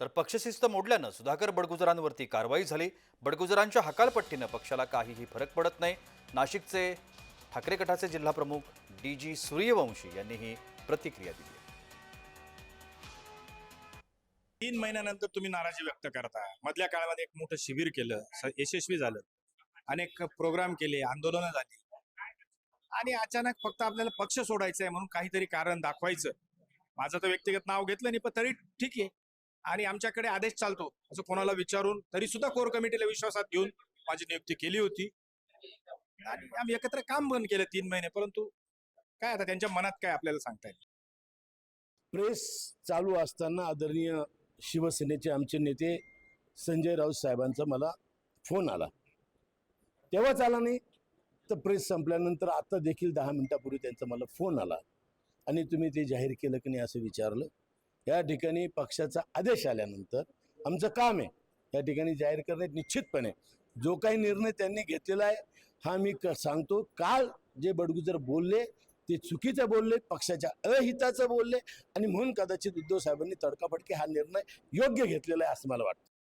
तर पक्षशिस्त मोडल्यानं सुधाकर बडगुजरांवरती कारवाई झाली. बडगुजरांच्या हकालपट्टीनं पक्षाला काहीही फरक पडत नाही. नाशिकचे ठाकरे गटाचे जिल्हाप्रमुख डी जी सूर्यवंशी यांनी ही प्रतिक्रिया दिली. तीन महिन्यानंतर तुम्ही नाराजी व्यक्त करता. मधल्या काळामध्ये एक मोठं शिबिर केलं. यशस्वी झालं. अनेक प्रोग्राम केले आंदोलनं झाली. आणि अचानक फक्त आपल्याला पक्ष सोडायचा आहे म्हणून काहीतरी कारण दाखवायचं. माझं तर व्यक्तिगत नाव घेतलं नाही पण तरी ठीक आहे. आणि आमच्याकडे आदेश चालतो. असं कोणाला विचारून तरी सुद्धा कोर कमिटीला विश्वासात घेऊन माझी नियुक्ती केली होती. आणि आम्ही एकत्र काम बंद केलं तीन महिने. परंतु काय आता त्यांच्या मनात काय आपल्याला सांगता येईल? प्रेस चालू असताना आदरणीय शिवसेनेचे आमचे नेते संजय राऊत साहेबांचा मला फोन आला. तेव्हाच आला नाही. तर प्रेस संपल्यानंतर आता देखील दहा मिनिटापूर्वी त्यांचा मला फोन आला. आणि तुम्ही ते जाहीर केलं की नाही असं विचारलं. या ठिकाणी पक्षाचा आदेश आल्यानंतर आमचं काम आहे. या ठिकाणी जाहीर करणे निश्चितपणे. जो काही निर्णय त्यांनी घेतलेला आहे हा मी क सांगतो. काल जे बडगुजर बोलले ते चुकीचं बोलले पक्षाच्या अहिताचं बोलले आणि म्हणून कदाचित उद्धव साहेबांनी तडकाफडकी हा निर्णय योग्य घेतलेला आहे असं मला वाटतं.